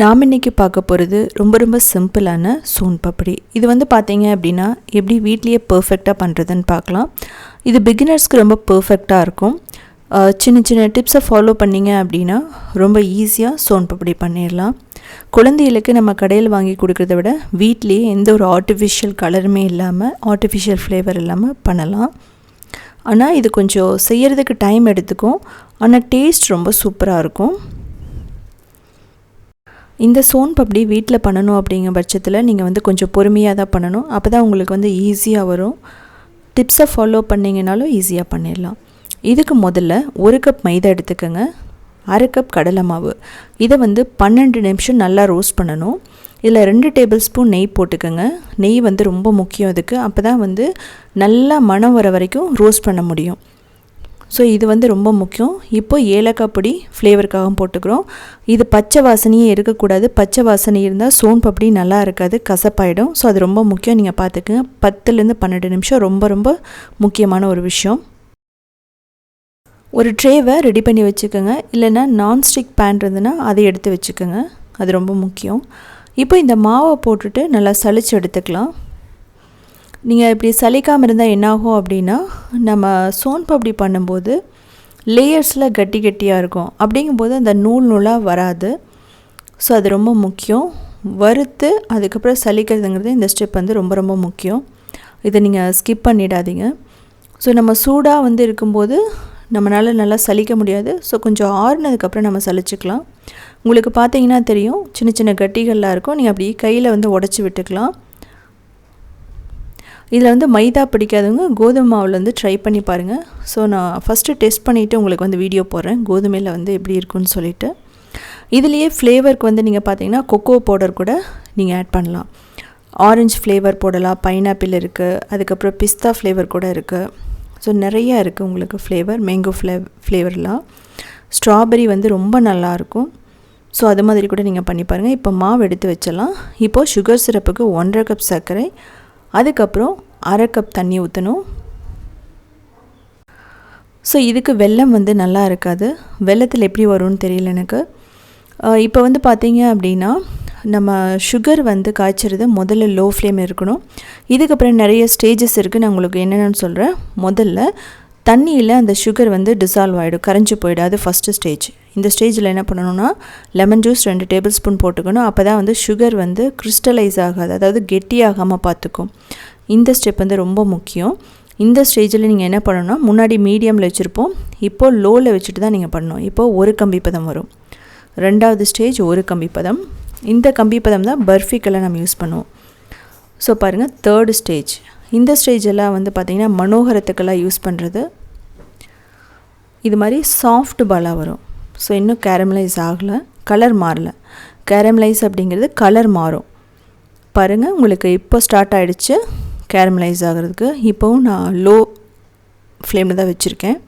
நாம் இன்றைக்கி பார்க்க போகிறது ரொம்ப ரொம்ப சிம்பிளான சோன் பப்படி. இது வந்து பார்த்தீங்க அப்படின்னா எப்படி வீட்லேயே பர்ஃபெக்டாக பண்ணுறதுன்னு பார்க்கலாம். இது பிகினர்ஸ்க்கு ரொம்ப பர்ஃபெக்டாக இருக்கும். சின்ன சின்ன டிப்ஸை ஃபாலோ பண்ணீங்க அப்படின்னா ரொம்ப ஈஸியாக சோன் பப்படி பண்ணிடலாம். குழந்தைகளுக்கு நம்ம கடையில் வாங்கி கொடுக்குறத விட வீட்லேயே எந்த ஒரு ஆர்டிஃபிஷியல் கலருமே இல்லாமல் ஆர்டிஃபிஷியல் ஃப்ளேவர் இல்லாமல் பண்ணலாம். ஆனால் இது கொஞ்சம் செய்கிறதுக்கு டைம் எடுத்துக்கும். ஆனால் டேஸ்ட் ரொம்ப சூப்பராக இருக்கும். இந்த சோன் பப்டி வீட்டில் பண்ணணும் அப்படிங்கிற பட்சத்தில் நீங்கள் வந்து கொஞ்சம் பொறுமையாக தான் பண்ணணும். அப்போ தான் உங்களுக்கு வந்து ஈஸியாக வரும். டிப்ஸை ஃபாலோ பண்ணிங்கனாலும் ஈஸியாக பண்ணிடலாம். இதுக்கு முதல்ல ஒரு கப் மைதா எடுத்துக்கோங்க. அரை கப் கடலை மாவு. இதை வந்து பன்னெண்டு நிமிஷம் நல்லா ரோஸ்ட் பண்ணணும். இதில் ரெண்டு டேபிள் ஸ்பூன் நெய் போட்டுக்கோங்க. நெய் வந்து ரொம்ப முக்கியம் இதுக்கு அப்போ தான் வந்து நல்லா மணம் வர வரைக்கும் ரோஸ்ட் பண்ண முடியும். ஸோ இது வந்து ரொம்ப முக்கியம். இப்போ ஏலக்காய் பொடி ஃப்ளேவருக்காக போட்டுக்கிறோம். இது பச்சை வாசனையே இருக்கக்கூடாது. பச்சை வாசனை இருந்தால் சோன் பப்படி நல்லா இருக்காது கசப்பாயிடும். ஸோ அது ரொம்ப முக்கியம். நீங்கள் பார்த்துக்குங்க. பத்துலேருந்து பன்னெண்டு நிமிஷம் ரொம்ப ரொம்ப முக்கியமான ஒரு விஷயம். ஒரு ட்ரேவை ரெடி பண்ணி வச்சுக்கோங்க. இல்லைன்னா நான்ஸ்டிக் பேன் இருந்ததுன்னா அதை எடுத்து வச்சுக்கோங்க. அது ரொம்ப முக்கியம். இப்போ இந்த மாவை போட்டுட்டு நல்லா சளிச்சு எடுத்துக்கலாம். நீங்கள் இப்படி சலிக்காமல் இருந்தால் என்னாகும் அப்படின்னா நம்ம சோன் பப்படி பண்ணும்போது லேயர்ஸில் கட்டி கட்டியாக இருக்கும். அப்படிங்கும்போது அந்த நூல் நூலாக வராது. ஸோ அது ரொம்ப முக்கியம். வறுத்து அதுக்கப்புறம் சலிக்கிறதுங்கிறது இந்த ஸ்டெப் வந்து ரொம்ப ரொம்ப முக்கியம். இதை நீங்கள் ஸ்கிப் பண்ணிடாதீங்க. ஸோ நம்ம சூடாக வந்து இருக்கும்போது நம்மளால் நல்லா சலிக்க முடியாது. ஸோ கொஞ்சம் ஆறுனதுக்கப்புறம் நம்ம சலிச்சுக்கலாம். உங்களுக்கு பார்த்தீங்கன்னா தெரியும் சின்ன சின்ன கட்டிகள்லாம் இருக்கும். நீங்கள் அப்படி கையில் வந்து உடச்சி விட்டுக்கலாம். இதில் வந்து மைதா பிடிக்காதவங்க கோதுமை மாவில் வந்து ட்ரை பண்ணி பாருங்கள் ஸோ நான் ஃபஸ்ட்டு டெஸ்ட் பண்ணிவிட்டு உங்களுக்கு வந்து வீடியோ போடுறேன். கோதுமையில் வந்து எப்படி இருக்குன்னு சொல்லிட்டு. இதுலேயே ஃப்ளேவருக்கு வந்து நீங்கள் பார்த்தீங்கன்னா கொக்கோ பவுடர் கூட நீங்கள் ஆட் பண்ணலாம். ஆரஞ்சு ஃப்ளேவர் போடலாம் பைனாப்பிள் இருக்குது அதுக்கப்புறம் பிஸ்தா ஃப்ளேவர் கூட இருக்குது ஸோ நிறையா இருக்குது உங்களுக்கு ஃப்ளேவர் மேங்கோ ஃப்ளே ஃப்ளேவர்லாம் ஸ்ட்ராபெரி வந்து ரொம்ப நல்லாயிருக்கும் ஸோ அது மாதிரி கூட நீங்கள் பண்ணி பாருங்கள் இப்போ மாவு எடுத்து வச்சிடலாம். இப்போது சுகர் சிரப்புக்கு ஒன்றரை கப் சர்க்கரை அதுக்கப்புறம் அரை கப் தண்ணி ஊற்றணும் ஸோ இதுக்கு வெல்லம் வந்து நல்லா இருக்காது. வெள்ளத்தில் எப்படி வரும்னு தெரியல எனக்கு. இப்போ வந்து பார்த்தீங்க அப்படின்னா நம்ம சுகர் வந்து காய்ச்சிறது முதல்ல லோ ஃப்ளேம் இருக்கணும். இதுக்கப்புறம் நிறைய ஸ்டேஜஸ் இருக்குது நான் உங்களுக்கு என்னென்னு சொல்கிறேன் முதல்ல தண்ணியில் அந்த சுகர் வந்து டிசால்வ் ஆகிடும் கரைஞ்சி போயிடும். அது ஃபஸ்ட்டு ஸ்டேஜ் இந்த ஸ்டேஜில் என்ன பண்ணணும்னா லெமன் ஜூஸ் ரெண்டு டேபிள் ஸ்பூன் போட்டுக்கணும். அப்போ தான் வந்து சுகர் வந்து கிறிஸ்டலைஸ் ஆகாது அதாவது கெட்டியாகாமல் பார்த்துக்கும். இந்த ஸ்டெப் வந்து ரொம்ப முக்கியம். இந்த ஸ்டேஜில் நீங்கள் என்ன பண்ணணும்னா முன்னாடி மீடியமில் வச்சுருப்போம். இப்போது லோவில் வச்சுட்டு தான் நீங்கள் பண்ணணும். இப்போது ஒரு கம்பி பதம் வரும். ரெண்டாவது ஸ்டேஜ் ஒரு கம்பி பதம். இந்த கம்பி பதம் தான் பர்ஃபிக்கெல்லாம் நம்ம யூஸ் பண்ணுவோம். ஸோ பாருங்கள் தேர்டு ஸ்டேஜ் இந்த ஸ்டேஜ் எல்லாம் வந்து பார்த்திங்கன்னா மனோகரத்துக்கெல்லாம் யூஸ் பண்ணுறது இது மாதிரி சாஃப்ட் பாலாக வரும். ஸோ இன்னும் கேரமலைஸ் ஆகலை. கலர் மாறல. கேரமலைஸ் அப்படிங்கிறது கலர் மாறும். பாருங்கள் உங்களுக்கு இப்போ ஸ்டார்ட் ஆகிடுச்சு கேரமலைஸ் ஆகிறதுக்கு. இப்போவும் நான் லோ ஃப்ளேமில் தான் வச்சுருக்கேன்.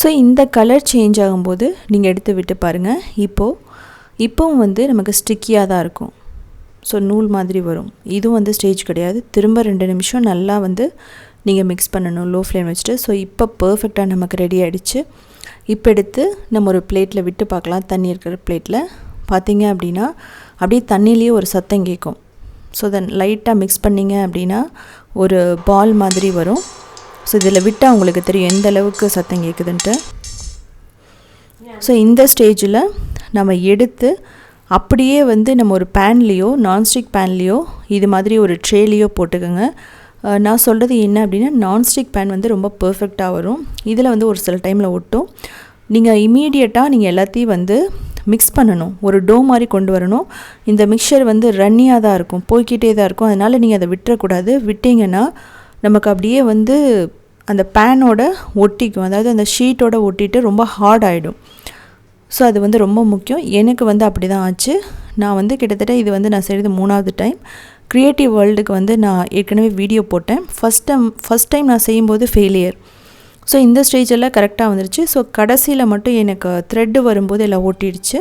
ஸோ இந்த கலர் சேஞ்ச் ஆகும்போது நீங்கள் எடுத்து விட்டு பாருங்கள் இப்போது இப்போவும் வந்து நமக்கு ஸ்டிக்கியாக தான் இருக்கும். ஸோ நூல் மாதிரி வரும். இதுவும் வந்து ஸ்டேஜ் கிடையாது. திரும்ப ரெண்டு நிமிஷம் நல்லா வந்து நீங்கள் மிக்ஸ் பண்ணணும் லோ ஃப்ளேம் வச்சுட்டு. ஸோ இப்போ பர்ஃபெக்டாக நமக்கு ரெடி ஆகிடுச்சு இப்போ எடுத்து நம்ம ஒரு பிளேட்டில் விட்டு பார்க்கலாம். தண்ணி இருக்கிற பிளேட்டில் பார்த்தீங்க அப்படின்னா அப்படியே தண்ணியிலேயே ஒரு சத்தம் கேட்கும். ஸோ தென் லைட்டாக மிக்ஸ் பண்ணிங்க அப்படின்னா ஒரு பால் மாதிரி வரும். ஸோ இதில் விட்டால் உங்களுக்கு தெரியும் எந்த அளவுக்கு சத்தம் கேட்குதுன்ட்டு. ஸோ இந்த ஸ்டேஜில் நம்ம எடுத்து அப்படியே வந்து நம்ம ஒரு பேன்லேயோ நான்ஸ்டிக் பேன்லேயோ இது மாதிரி ஒரு ட்ரேலேயோ போட்டுக்கோங்க. நான் சொல்கிறது என்ன அப்படின்னா நான்ஸ்டிக் பேன் வந்து ரொம்ப பர்ஃபெக்டாக வரும். இதில் வந்து ஒரு சில டைமில் ஒட்டும். நீங்கள் இமீடியட்டாக நீங்கள் எல்லாத்தையும் வந்து மிக்ஸ் பண்ணணும். ஒரு டோ மாதிரி கொண்டு வரணும். இந்த மிக்சர் வந்து ரன்னியாக தான் இருக்கும் போய்க்கிட்டே தான் இருக்கும். அதனால் நீங்கள் அதை விட்டுறக்கூடாது. விட்டீங்கன்னா நமக்கு அப்படியே வந்து அந்த பேனோட ஒட்டிக்கும். அதாவது அந்த ஷீட்டோட ஒட்டிட்டு ரொம்ப ஹார்ட் ஆகிடும் ஸோ அது வந்து ரொம்ப முக்கியம். எனக்கு வந்து அப்படி தான் ஆச்சு. நான் வந்து கிட்டத்தட்ட இது வந்து நான் செய்கிறது மூணாவது டைம் க்ரியேட்டிவ் வேர்ல்டுக்கு வந்து நான் ஏற்கனவே வீடியோ போட்டேன். ஃபஸ்ட் டைம் ஃபஸ்ட் டைம் நான் செய்யும்போது ஃபெயிலியர் ஸோ இந்த ஸ்டேஜெல்லாம் கரெக்டாக வந்துருச்சு. ஸோ கடைசியில் மட்டும் எனக்கு த்ரெட்டு வரும்போது எல்லாம் ஓட்டிடுச்சு.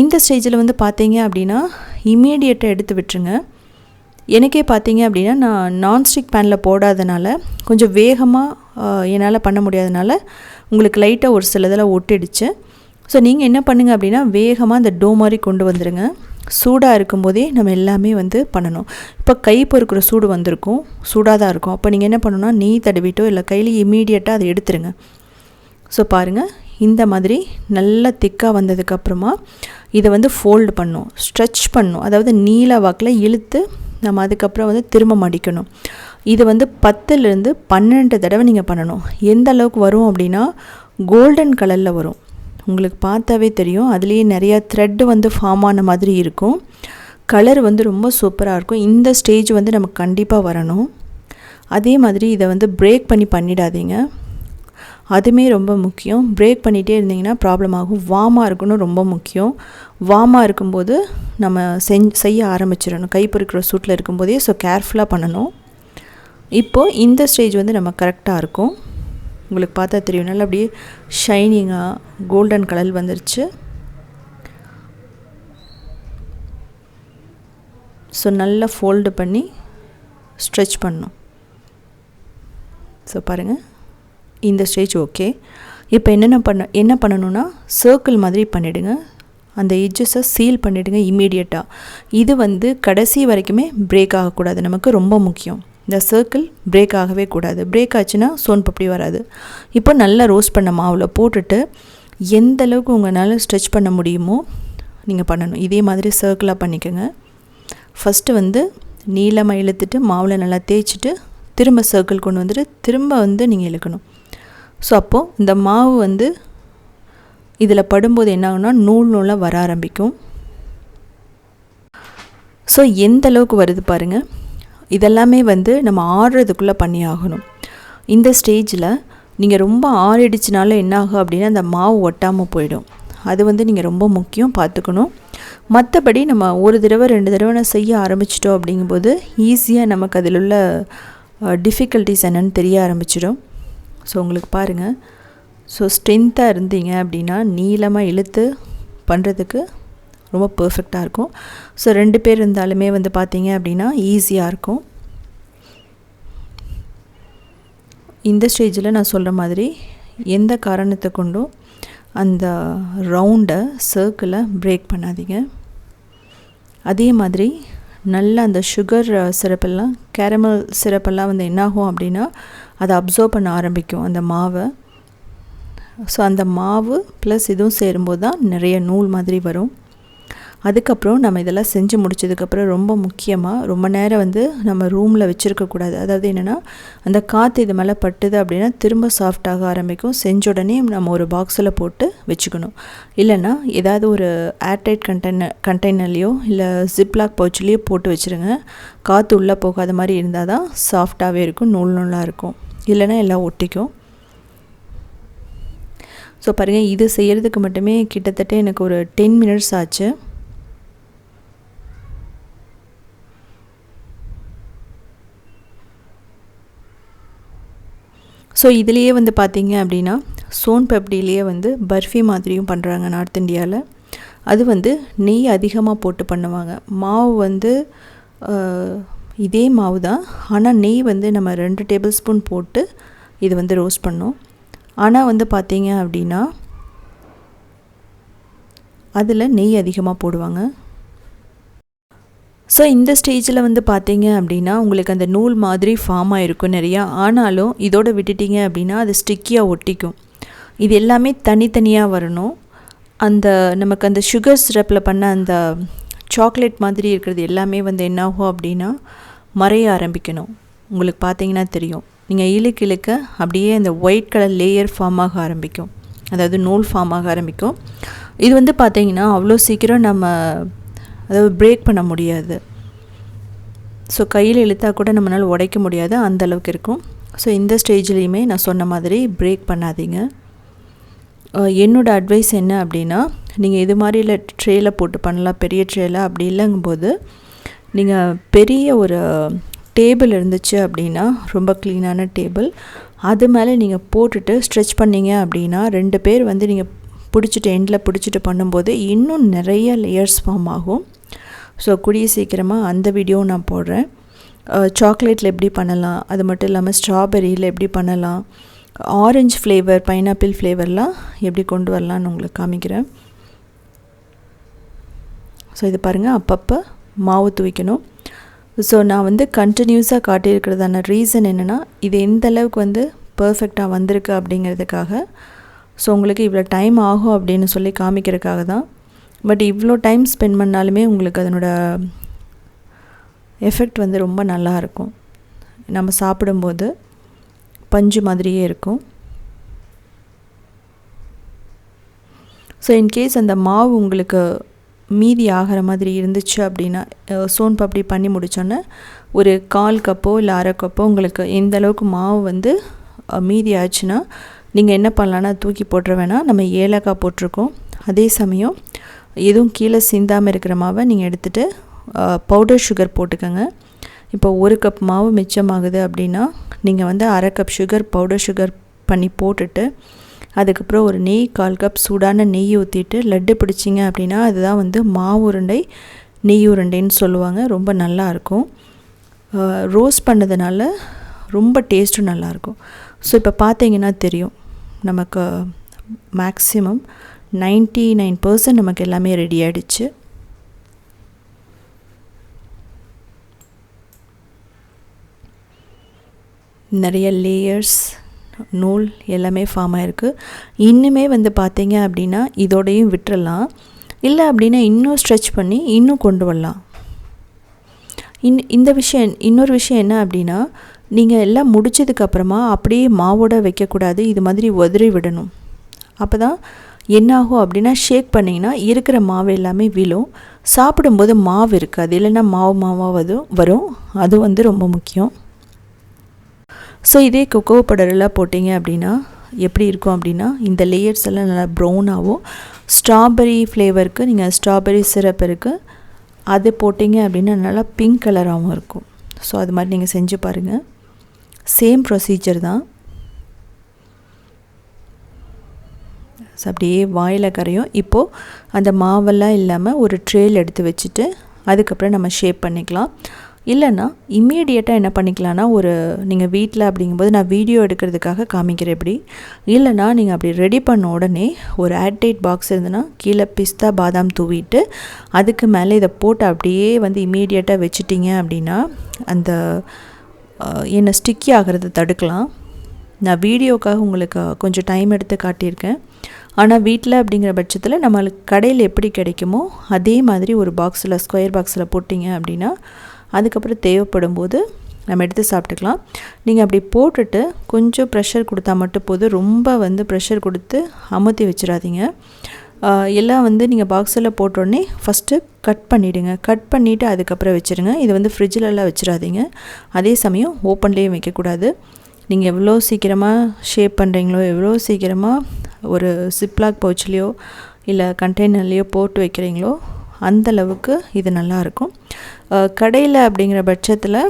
இந்த ஸ்டேஜில் வந்து பார்த்தீங்க அப்படின்னா இமீடியட்டாக எடுத்து விட்டுருங்க. எனக்கே பார்த்தீங்க அப்படின்னா நான் நான்ஸ்டிக் பேனில் போடாதனால கொஞ்சம் வேகமாக என்னால் பண்ண முடியாதனால உங்களுக்கு லைட்டாக ஒரு சில ஒட்டிடுச்சு ஸோ நீங்கள் என்ன பண்ணுங்கள் அப்படின்னா வேகமாக அந்த டோ மாதிரி கொண்டு வந்துடுங்க சூடாக இருக்கும்போதே நம்ம எல்லாமே வந்து பண்ணணும். இப்போ கை பொறுக்கிற சூடு வந்திருக்கும். சூடாக தான் இருக்கும். அப்போ நீங்கள் என்ன பண்ணணும்னா நெய் தடவிட்டோ இல்லை கையில் இமீடியட்டாக அதை எடுத்துருங்க. ஸோ பாருங்கள் இந்த மாதிரி நல்லா திக்காக வந்ததுக்கப்புறமா இதை வந்து ஃபோல்டு பண்ணும் ஸ்ட்ரெச் பண்ணும் அதாவது நீல வாக்கில் இழுத்து நம்ம அதுக்கப்புறம் வந்து திரும்ப மடிக்கணும். இது வந்து பத்துலேருந்து பன்னெண்டு தடவை நீங்கள் பண்ணணும். எந்த அளவுக்கு வரும் அப்படின்னா கோல்டன் கலரில் வரும். உங்களுக்கு பார்த்தாவே தெரியும். அதுலேயே நிறையா த்ரெட்டு வந்து ஃபார்ம் ஆன மாதிரி இருக்கும். கலர் வந்து ரொம்ப சூப்பராக இருக்கும். இந்த ஸ்டேஜ் வந்து நமக்கு கண்டிப்பாக வரணும். அதே மாதிரி இதை வந்து பிரேக் பண்ணி பண்ணிடாதீங்க. அதுவுமே ரொம்ப முக்கியம். பிரேக் பண்ணிகிட்டே இருந்தீங்கன்னா ப்ராப்ளம் ஆகும். வாமாக இருக்கணும் ரொம்ப முக்கியம். வாமாக இருக்கும்போது நம்ம செஞ் செய்ய ஆரம்பிச்சிடணும். கை பொறுக்கிற சூட்டில் இருக்கும்போதே ஸோ கேர்ஃபுல்லாக பண்ணணும். இப்போது இந்த ஸ்டேஜ் வந்து நம்ம கரெக்டாக இருக்கும். உங்களுக்கு பார்த்தா தெரியும். நல்லா அப்படியே ஷைனிங்காக கோல்டன் கலர் வந்துருச்சு. ஸோ நல்லா ஃபோல்டு பண்ணி ஸ்ட்ரெச் பண்ணும் ஸோ பாருங்கள் இந்த ஸ்டேஜ் ஓகே இப்போ என்னென்ன பண்ண என்ன பண்ணணுன்னா சர்க்கிள் மாதிரி பண்ணிவிடுங்க அந்த எட்ஜஸை சீல் பண்ணிவிடுங்க இம்மீடியட்டாக இது வந்து கடைசி வரைக்குமே பிரேக் ஆகக்கூடாது. நமக்கு ரொம்ப முக்கியம். இந்த சர்க்கிள் பிரேக் ஆகவே கூடாது. பிரேக் ஆச்சுன்னா சோன் பப்படி வராது. இப்போ நல்லா ரோஸ்ட் பண்ண மாவில் போட்டுட்டு எந்த அளவுக்கு உங்களால் ஸ்ட்ரெச் பண்ண முடியுமோ நீங்கள் பண்ணணும். இதே மாதிரி சர்க்கிளாக பண்ணிக்கோங்க. ஃபஸ்ட்டு வந்து நீளமாக இழுத்துட்டு மாவில் நல்லா தேய்ச்சிட்டு திரும்ப சர்க்கிள் கொண்டு வந்துட்டு திரும்ப வந்து நீங்கள் இழுக்கணும். ஸோ அப்போது இந்த மாவு வந்து இதில் படும்போது என்ன ஆகுனா நூல் நூலாக வர ஆரம்பிக்கும். ஸோ எந்த அளவுக்கு வருது பாருங்கள் இதெல்லாமே வந்து நம்ம ஆடுறதுக்குள்ளே பண்ணி ஆகணும் இந்த ஸ்டேஜில் நீங்கள் ரொம்ப ஆறிடுச்சினால என்ன ஆகும் அப்படின்னா அந்த மாவு ஒட்டாமல் போயிடும். அது வந்து நீங்கள் ரொம்ப முக்கியம் பார்த்துக்கணும் மற்றபடி நம்ம ஒரு தடவை ரெண்டு தடவை நான் செய்ய ஆரம்பிச்சிட்டோம் அப்படிங்கும்போது ஈஸியாக நமக்கு அதில் உள்ள டிஃபிகல்ட்டிஸ் என்னென்னு தெரிய ஆரம்பிச்சிடும். ஸோ உங்களுக்கு பாருங்கள் ஸோ ஸ்ட்ரென்த்தாக இருந்தீங்க அப்படின்னா நீளமாக இழுத்து பண்ணுறதுக்கு ரொம்ப பர்ஃபெக்டாக இருக்கும். ஸோ ரெண்டு பேர் இருந்தாலுமே வந்து பார்த்தீங்க அப்படின்னா ஈஸியாக இருக்கும். இந்த ஸ்டேஜில் நான் சொல்கிற மாதிரி எந்த காரணத்தை கொண்டும் அந்த ரவுண்டை சர்க்கிளை பிரேக் பண்ணாதீங்க. அதே மாதிரி நல்ல அந்த சுகர் சிரப்பெல்லாம் கேரமல் சிரப்பெல்லாம் வந்து என்னாகும் அப்படின்னா அதை அப்சர்வ் பண்ண ஆரம்பிக்கும் அந்த மாவை. ஸோ அந்த மாவு ப்ளஸ் இதுவும் சேரும்போது தான் நிறைய நூல் மாதிரி வரும். அதுக்கப்புறம் நம்ம இதெல்லாம் செஞ்சு முடிச்சதுக்கப்புறம் ரொம்ப முக்கியமாக ரொம்ப நேரம் வந்து நம்ம ரூமில் வச்சுருக்கக்கூடாது அதாவது என்னென்னா அந்த காற்று இது மேலே பட்டுது அப்படின்னா திரும்ப சாஃப்டாக ஆரம்பிக்கும். செஞ்ச உடனே நம்ம ஒரு பாக்ஸில் போட்டு வச்சுக்கணும். இல்லைன்னா ஏதாவது ஒரு ஏர்டைட் கண்டெய்னர் கண்டெய்னர்லேயோ இல்லை ஜிப்லாக் பவுச்லேயோ போட்டு வச்சுருங்க. காற்று உள்ளே போகாத மாதிரி இருந்தால் தான் சாஃப்டாகவே இருக்கும் நூல் நூலாக இருக்கும். இல்லைன்னா எல்லாம் ஒட்டிக்கும். ஸோ பாருங்கள் இது செய்கிறதுக்கு மட்டுமே கிட்டத்தட்ட எனக்கு ஒரு டென் மினிட்ஸ் ஆச்சு. ஸோ இதுலேயே வந்து பார்த்தீங்க அப்படின்னா சோன் பப்டிலேயே வந்து பர்ஃபி மாதிரியும் பண்ணுறாங்க நார்த் இந்தியாவில் அது வந்து நெய் அதிகமாக போட்டு பண்ணுவாங்க. மாவு வந்து இதே மாவு தான் ஆனால் நெய் வந்து நம்ம ரெண்டு டேபிள் ஸ்பூன் போட்டு இது வந்து ரோஸ்ட் பண்ணோம். ஆனால் வந்து பார்த்தீங்க அப்படின்னா அதில் நெய் அதிகமாக போடுவாங்க. ஸோ இந்த ஸ்டேஜில் வந்து பார்த்தீங்க அப்படின்னா உங்களுக்கு அந்த நூல் மாதிரி ஃபார்ம் ஆகிருக்கும் நிறையா. ஆனாலும் இதோட விட்டுட்டீங்க அப்படின்னா அது ஸ்டிக்கியாக ஒட்டிக்கும். இது எல்லாமே தனித்தனியாக வரணும். அந்த நமக்கு அந்த சுகர் சிரப்பில் பண்ண அந்த சாக்லேட் மாதிரி இருக்கிறது எல்லாமே வந்து என்னாகும் அப்படின்னா மறைய ஆரம்பிக்கணும். உங்களுக்கு பார்த்தீங்கன்னா தெரியும். நீங்கள் இழுக்கு இழுக்க அப்படியே அந்த ஒயிட் கலர் லேயர் ஃபார்ம் ஆக ஆரம்பிக்கும். அதாவது நூல் ஃபார்ம் ஆக ஆரம்பிக்கும். இது வந்து பார்த்திங்கன்னா அவ்வளோ சீக்கிரம் நம்ம அதாவது பிரேக் பண்ண முடியாது. ஸோ கையில் இழுத்தா கூட நம்மளால் உடைக்க முடியாது. அந்த அளவுக்கு இருக்கும். ஸோ இந்த ஸ்டேஜ்லேயுமே நான் சொன்ன மாதிரி பிரேக் பண்ணாதீங்க. என்னோடய அட்வைஸ் என்ன அப்படின்னா நீங்கள் இது மாதிரில ட்ரேயில் போட்டு பண்ணலாம். பெரிய ட்ரேயில் அப்படி இல்லைங்கும்போது நீங்கள் பெரிய ஒரு டேபிள் இருந்துச்சு அப்படின்னா ரொம்ப க்ளீனான டேபிள் அது மேலே நீங்கள் போட்டுட்டு ஸ்ட்ரெச் பண்ணிங்க அப்படின்னா ரெண்டு பேர் வந்து நீங்கள் பிடிச்சிட்டு எண்டில் பிடிச்சிட்டு பண்ணும்போது இன்னும் நிறைய லேயர்ஸ் ஃபார்ம் ஆகும். ஸோ கூடிய சீக்கிரமாக அந்த வீடியோவும் நான் போடுறேன். சாக்லேட்டில் எப்படி பண்ணலாம்? அது மட்டும் இல்லாமல் ஸ்ட்ராபெரியில் எப்படி பண்ணலாம்? ஆரஞ்சு ஃப்ளேவர் பைனாப்பிள் ஃப்ளேவர்லாம் எப்படி கொண்டு வரலான்னு உங்களுக்கு காமிக்கிறேன். ஸோ இது பாருங்கள் அப்பப்போ மாவு தூவிக்கணும். ஸோ நான் வந்து கண்டினியூஸாக காட்டியிருக்கிறதான ரீசன் என்னென்னா இது எந்த அளவுக்கு வந்து பர்ஃபெக்டாக வந்திருக்கு அப்படிங்கிறதுக்காக ஸோ உங்களுக்கு இவ்வளோ டைம் ஆகும் அப்படின்னு சொல்லி காமிக்கிறதுக்காக தான். பட் இவ்வளோ டைம் ஸ்பெண்ட் பண்ணாலுமே உங்களுக்கு அதனோட எஃபெக்ட் வந்து ரொம்ப நல்லாயிருக்கும் நம்ம சாப்பிடும்போது பஞ்சு மாதிரியே இருக்கும். ஸோ இன்கேஸ் அந்த மாவு உங்களுக்கு மீதி ஆகிற மாதிரி இருந்துச்சு அப்படின்னா சோன் பப்படி பண்ணி முடித்தோன்னே ஒரு கால் கப்போ இல்லை அரை கப்போ உங்களுக்கு எந்த அளவுக்கு மாவு வந்து மீதி ஆச்சுன்னா நீங்கள் என்ன பண்ணலான்னா தூக்கி போட்டுற வேணாம். நம்ம ஏலக்காய் போட்டிருக்கோம். அதே சமயம் எதுவும் கீழே சிந்தாமல் இருக்கிற மாவை நீங்கள் எடுத்துகிட்டு பவுடர் சுகர் போட்டுக்கோங்க. இப்போ ஒரு கப் மாவு மிச்சமாகுது அப்படின்னா நீங்கள் வந்து அரை கப் சுகர் பவுடர் சுகர் பண்ணி போட்டுட்டு அதுக்கப்புறம் ஒரு நெய் கால் கப் சூடான நெய் ஊற்றிட்டு லட்டு பிடிச்சிங்க அப்படின்னா அதுதான் வந்து மாவு உருண்டை நெய் உருண்டைன்னு சொல்லுவாங்க ரொம்ப நல்லாயிருக்கும் ரோஸ் பண்ணதுனால ரொம்ப டேஸ்ட்டும் நல்லாயிருக்கும் ஸோ இப்போ பார்த்தீங்கன்னா தெரியும். நமக்கு மேக்ஸிமம் நைன்ட்டி நைன் பர்சன்ட் நமக்கு எல்லாமே ரெடி ஆகிடுச்சு நிறைய லேயர்ஸ் நூல் எல்லாமே ஃபார்ம் ஆகிருக்கு இன்னுமே வந்து பார்த்தீங்க அப்படின்னா இதோடையும் விட்டுறலாம். இல்லை அப்படின்னா இன்னும் ஸ்ட்ரெச் பண்ணி இன்னும் கொண்டு வரலாம். இன் இந்த விஷயம் இன்னொரு விஷயம் என்ன அப்படின்னா நீங்கள் எல்லாம் முடிச்சதுக்கப்புறமா அப்படியே மாவோட வைக்கக்கூடாது இது மாதிரி உதறி விடணும். அப்போ தான் என்னாகும் அப்படின்னா ஷேக் பண்ணிங்கன்னா இருக்கிற மாவு எல்லாமே விழும். சாப்பிடும்போது மாவு இருக்காது. இல்லைன்னா மாவு மாவாக வரும். வரும் அது வந்து ரொம்ப முக்கியம். ஸோ இதே கொக்கோ பவுடரெல்லாம் போட்டிங்க அப்படின்னா எப்படி இருக்கும் அப்படின்னா இந்த லேயர்ஸ் எல்லாம் நல்லா ப்ரௌனாகவும் ஸ்ட்ராபெரி ஃப்ளேவருக்கு நீங்கள் ஸ்ட்ராபெரி சிரப் இருக்குது அது போட்டிங்க அப்படின்னா நல்லா பிங்க் கலராகவும் இருக்கும். ஸோ அது மாதிரி நீங்கள் செஞ்சு பாருங்கள் சேம் ப்ரொசீஜர் தான். ஸோ அப்படியே வாயில் கரையும். இப்போது அந்த மாவெல்லாம் இல்லாமல் ஒரு ட்ரேல் எடுத்து வச்சுட்டு அதுக்கப்புறம் நம்ம ஷேப் பண்ணிக்கலாம். இல்லைன்னா இம்மீடியட்டாக என்ன பண்ணிக்கலாம்னா ஒரு நீங்கள் வீட்டில் அப்படிங்கும்போது நான் வீடியோ எடுக்கிறதுக்காக காமிக்கிறேன் எப்படி இல்லைன்னா நீங்கள் அப்படி ரெடி பண்ண உடனே ஒரு ஆட்டைட் பாக்ஸ் இருந்ததுன்னா கீழே பிஸ்தா பாதாம் தூவிட்டு அதுக்கு மேலே இதை போட்டு அப்படியே வந்து இம்மீடியட்டாக வச்சுட்டிங்க அப்படின்னா அந்த என்னை ஸ்டிக்கி ஆகிறத தடுக்கலாம். நான் வீடியோக்காக உங்களுக்கு கொஞ்சம் டைம் எடுத்து காட்டியிருக்கேன். ஆனால் வீட்டில் அப்படிங்கிற பட்சத்தில் நம்மளுக்கு கடையில் எப்படி கிடைக்குமோ அதே மாதிரி ஒரு பாக்ஸில் ஸ்கொயர் பாக்ஸில் போட்டிங்க அப்படின்னா அதுக்கப்புறம் தேவைப்படும் போது நம்ம எடுத்து சாப்பிட்டுக்கலாம். நீங்கள் அப்படி போட்டுட்டு கொஞ்சம் ப்ரெஷர் கொடுத்தா மட்டும் போதும். ரொம்ப வந்து ப்ரெஷர் கொடுத்து அமுத்தி வச்சிடாதீங்க. எல்லாம் வந்து நீங்கள் பாக்ஸில் போட்டோடனே ஃபஸ்ட்டு கட் பண்ணிவிடுங்க கட் பண்ணிவிட்டு அதுக்கப்புறம் வச்சுருங்க. இது வந்து ஃப்ரிட்ஜிலலாம் வச்சிடாதீங்க. அதே சமயம் ஓப்பன்லேயும் வைக்கக்கூடாது. நீங்கள் எவ்வளோ சீக்கிரமாக ஷேப் பண்ணுறீங்களோ எவ்வளோ சீக்கிரமாக ஒரு சிப்லாக் பவுச்லேயோ இல்லை கண்டெய்னர்லேயோ போட்டு வைக்கிறீங்களோ அந்தளவுக்கு இது நல்லாயிருக்கும் கடையில் அப்படிங்கிற பட்சத்தில்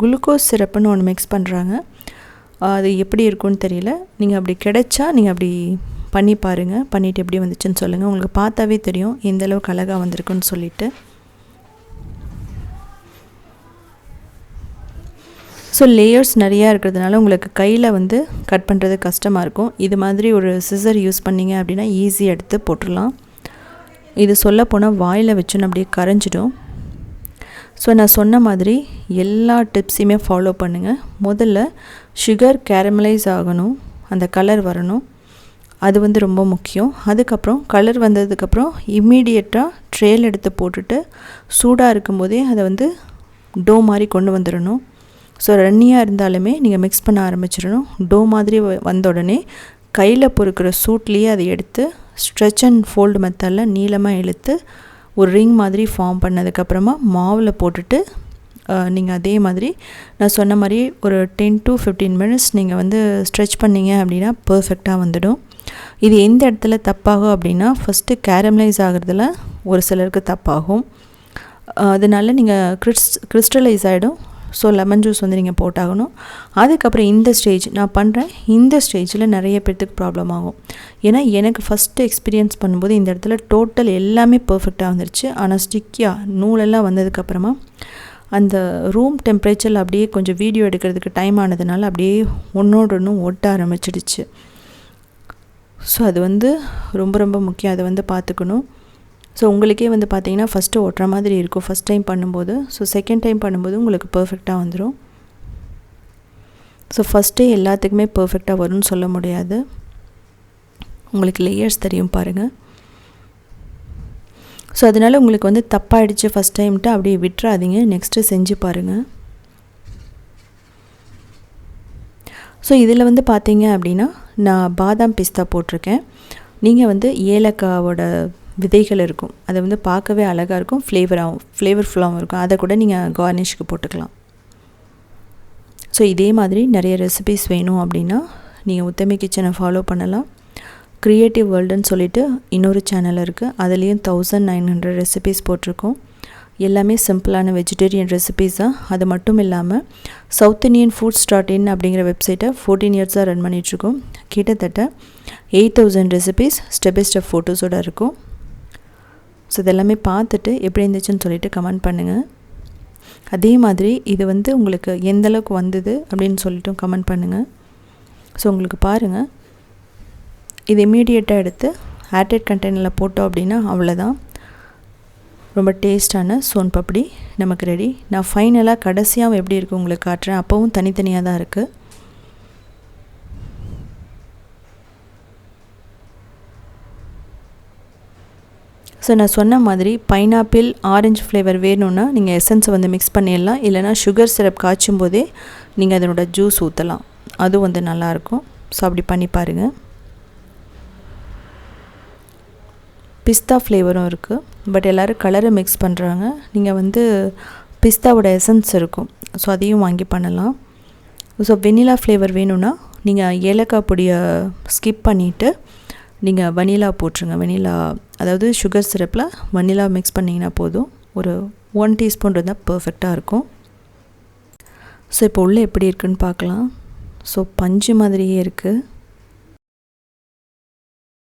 குளுக்கோஸ் சிரப்புன்னு ஒன்று மிக்ஸ் பண்ணுறாங்க அது எப்படி இருக்கும்னு தெரியல. நீங்கள் அப்படி கிடைச்சா நீங்கள் அப்படி பண்ணி பாருங்கள் பண்ணிவிட்டு எப்படி வந்துச்சுன்னு சொல்லுங்கள் உங்களுக்கு பார்த்தாவே தெரியும் எந்தளவுக்கு அழகாக வந்திருக்குன்னு சொல்லிட்டு. ஸோ லேயர்ஸ் நிறையா இருக்கிறதுனால உங்களுக்கு கையில் வந்து கட் பண்ணுறது கஷ்டமாக இருக்கும். இது மாதிரி ஒரு சிசர் யூஸ் பண்ணிங்க அப்படின்னா ஈஸியாக எடுத்து போட்டுடலாம். இது சொல்ல போனால் வாயில் வச்சுன்னு அப்படியே கரைஞ்சிடும். ஸோ நான் சொன்ன மாதிரி எல்லா டிப்ஸையுமே ஃபாலோ பண்ணுங்கள் முதல்ல சுகர் கேரமலைஸ் ஆகணும். அந்த கலர் வரணும். அது வந்து ரொம்ப முக்கியம். அதுக்கப்புறம் கலர் வந்ததுக்கப்புறம் இம்மீடியட்டாக ட்ரேல் எடுத்து போட்டுட்டு சூடாக இருக்கும்போதே அதை வந்து டோ மாதிரி கொண்டு வந்துடணும். ஸோ ரன்னியாக இருந்தாலுமே நீங்கள் மிக்ஸ் பண்ண ஆரம்பிச்சிடணும். டோ மாதிரி வந்த உடனே கையில் பொறுக்கிற சூட்லேயே அதை எடுத்து ஸ்ட்ரெச் அண்ட் ஃபோல்டு மெத்தடில் நீளமாக இழுத்து ஒரு ரிங் மாதிரி ஃபார்ம் பண்ணதுக்கப்புறமா மாவில் போட்டுட்டு நீங்கள் அதே மாதிரி நான் சொன்ன மாதிரி ஒரு டென் டு ஃபிஃப்டீன் மினிட்ஸ் நீங்கள் வந்து ஸ்ட்ரெச் பண்ணிங்க அப்படின்னா பர்ஃபெக்டாக வந்துடும். இது எந்த இடத்துல தப்பாகும் அப்படின்னா ஃபஸ்ட்டு கேரமலைஸ் ஆகிறதுல ஒரு சிலருக்கு தப்பாகும். அதனால நீங்கள் கிறிஸ் கிறிஸ்டலைஸ் ஆகிடும் ஸோ லெமன் ஜூஸ் வந்து நீங்கள் போட்டாகணும். அதுக்கப்புறம் இந்த ஸ்டேஜ் நான் பண்ணுறேன் இந்த ஸ்டேஜில் நிறைய பேர்த்துக்கு ப்ராப்ளம் ஆகும். ஏன்னா எனக்கு ஃபஸ்ட்டு எக்ஸ்பீரியன்ஸ் பண்ணும்போது இந்த இடத்துல டோட்டல் எல்லாமே பர்ஃபெக்டாக வந்துருச்சு. ஆனால் ஸ்டிக்கியாக நூலெல்லாம் வந்ததுக்கப்புறமா அந்த ரூம் டெம்பரேச்சரில் அப்படியே கொஞ்சம் வீடியோ எடுக்கிறதுக்கு டைம் ஆனதுனால அப்படியே ஒன்றோட ஒன்று ஒட்ட ஆரம்பிச்சிடுச்சு. ஸோ அது வந்து ரொம்ப ரொம்ப முக்கியம். அதை வந்து பார்த்துக்கணும். ஸோ உங்களுக்கே வந்து பார்த்தீங்கன்னா ஃபஸ்ட்டு ஓட்டுற மாதிரி இருக்கும். ஃபஸ்ட் டைம் பண்ணும்போது. ஸோ செகண்ட் டைம் பண்ணும்போது உங்களுக்கு பர்ஃபெக்டாக வந்துடும் ஸோ ஃபஸ்ட்டே எல்லாத்துக்குமே பர்ஃபெக்டாக வரும்னு சொல்ல முடியாது. உங்களுக்கு லேயர்ஸ் தெரியும் பாருங்கள் ஸோ அதனால் உங்களுக்கு வந்து தப்பாகிடுச்சு ஃபஸ்ட் டைம்ட்டு அப்படியே விட்டுறாதீங்க. நெக்ஸ்ட்டு செஞ்சு பாருங்கள் ஸோ இதில் வந்து பார்த்தீங்க அப்படின்னா நான் பாதாம் பிஸ்தா போட்டிருக்கேன். நீங்கள் வந்து ஏலக்காவோட விதைகள் இருக்கும். அதை வந்து பார்க்கவே அழகாக இருக்கும். ஃப்ளேவராகவும் ஃப்ளேவர்ஃபுல்லாகவும் இருக்கும். அதை கூட நீங்கள் கார்னிஷ்க்கு போட்டுக்கலாம். ஸோ இதே மாதிரி நிறைய ரெசிபிஸ் வேணும் அப்படின்னா நீங்கள் உத்தமி கிச்சனை ஃபாலோ பண்ணலாம். க்ரியேட்டிவ் வேர்ல்டுன்னு சொல்லிட்டு இன்னொரு சேனல் இருக்குது அதுலேயும் தௌசண்ட் நைன் ஹண்ட்ரட் ரெசிபிஸ் போட்டிருக்கோம். எல்லாமே சிம்பிளான வெஜிடேரியன் ரெசிபீஸ் தான். அது மட்டும் இல்லாமல் South Indian Foods dot in அப்படிங்கிற வெப்சைட்டை ஃபோர்டீன் இயர்ஸாக ரன் பண்ணிகிட்ருக்கோம் கிட்டத்தட்ட eight thousand recipes step by step ஃபோட்டோஸோடு இருக்கும். ஸோ இதெல்லாமே பார்த்துட்டு எப்படி இருந்துச்சுன்னு சொல்லிட்டு கமெண்ட் பண்ணுங்கள் அதே மாதிரி இது வந்து உங்களுக்கு எந்தளவுக்கு வந்தது அப்படின்னு சொல்லிட்டும் கமெண்ட் பண்ணுங்கள் ஸோ உங்களுக்கு பாருங்கள் இது இமீடியட்டாக எடுத்து ஆட்டட் கண்டெய்னரில் போட்டோம் அப்படின்னா அவ்வளோதான் ரொம்ப டேஸ்டான சோன் பப்படி நமக்கு ரெடி நான் ஃபைனலாக கடைசியாக எப்படி இருக்குது உங்களுக்கு காட்டுறேன். அப்போவும் தனித்தனியாக தான் இருக்குது ஸோ நான் சொன்ன மாதிரி பைனாப்பிள் ஆரஞ்சு ஃப்ளேவர் வேணும்னா நீங்கள் எசன்ஸை வந்து மிக்ஸ் பண்ணிடலாம். இல்லைனா சுகர் சிரப் காய்ச்சும் போதே நீங்கள் அதனோட ஜூஸ் ஊற்றலாம் அதுவும் வந்து நல்லாயிருக்கும் ஸோ அப்படி பண்ணி பாருங்கள் பிஸ்தா ஃப்ளேவரும் இருக்குது பட் எல்லோரும் கலரை மிக்ஸ் பண்ணுறாங்க நீங்கள் வந்து பிஸ்தாவோட எசன்ஸ் இருக்கும். ஸோ அதையும் வாங்கி பண்ணலாம். ஸோ வெனிலா ஃப்ளேவர் வேணும்னா நீங்கள் ஏலக்காய் பொடியை ஸ்கிப் பண்ணிவிட்டு நீங்கள் வனிலா போட்டுருங்க. வெனிலா அதாவது சுகர் சிரப்பில் வனிலா மிக்ஸ் பண்ணிங்கன்னா போதும். ஒரு ஒன் டீஸ்பூன் இருந்தால் பர்ஃபெக்டாக இருக்கும். ஸோ இப்போ உள்ளே எப்படி இருக்குன்னு பார்க்கலாம். ஸோ பஞ்சு மாதிரியே இருக்குது